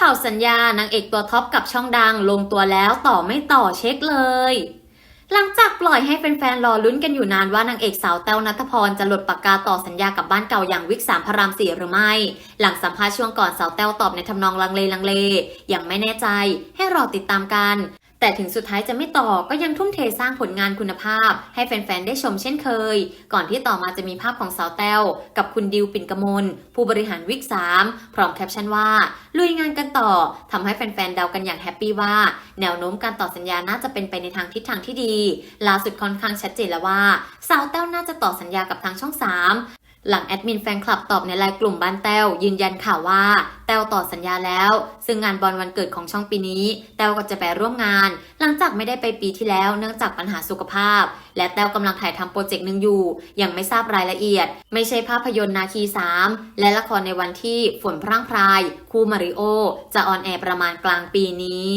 ข่าวสัญญานางเอกตัวท็อปกับช่องดังลงตัวแล้วต่อไม่ต่อเช็คเลย หลังจากปล่อยให้แฟนๆรอลุ้นกันอยู่นานว่านางเอกสาวแต้วนัทพรจะหลดปากกาต่อสัญญากับบ้านเก่าอย่างวิกสามพระรามสี่หรือไม่ หลังสัมภาษณ์ช่วงก่อนสาวแต้วตอบในทำนองลังเลลังเล อย่างไม่แน่ใจ ให้รอติดตามกัน แต่ถึงสุดท้ายจะไม่ต่อก็ยังทุ่มเทสร้างผลงานคุณภาพ ให้แฟนๆ ได้ชมเช่นเคย ก่อนที่ต่อมาจะมีภาพของสาวแต้ว กับคุณดิวปิ่นกมล ผู้บริหารวิก3พร้อมแคปชั่นว่า ลุยงานกันต่อทำให้แฟนๆ เดากันอย่างแฮปปี้ว่า แนวโน้มการต่อสัญญาน่าจะเป็นไปในทางทิศทางที่ดีล่าสุดค่อนข้างชัดเจนแล้วว่า สาวแต้วน่าจะต่อสัญญากับทางช่อง 3 หลังแอดมินแฟนคลับตอบในไลน์กลุ่มบ้านแต้วยืนยันข่าวว่า แต้วต่อสัญญาแล้ว ซึ่งงานบอลวันเกิดของช่องปีนี้ แต้วก็จะไปร่วมงาน หลังจากไม่ได้ไปปีที่แล้วเนื่องจากปัญหาสุขภาพ และแต้วกำลังถ่ายทำโปรเจกต์หนึ่งอยู่ ยังไม่ทราบรายละเอียด ไม่ใช่ภาพยนตร์นาคี 3 และละครในวันที่ฝนพร่างพราย คู่มาริโอ จะออนแอร์ประมาณกลางปีนี้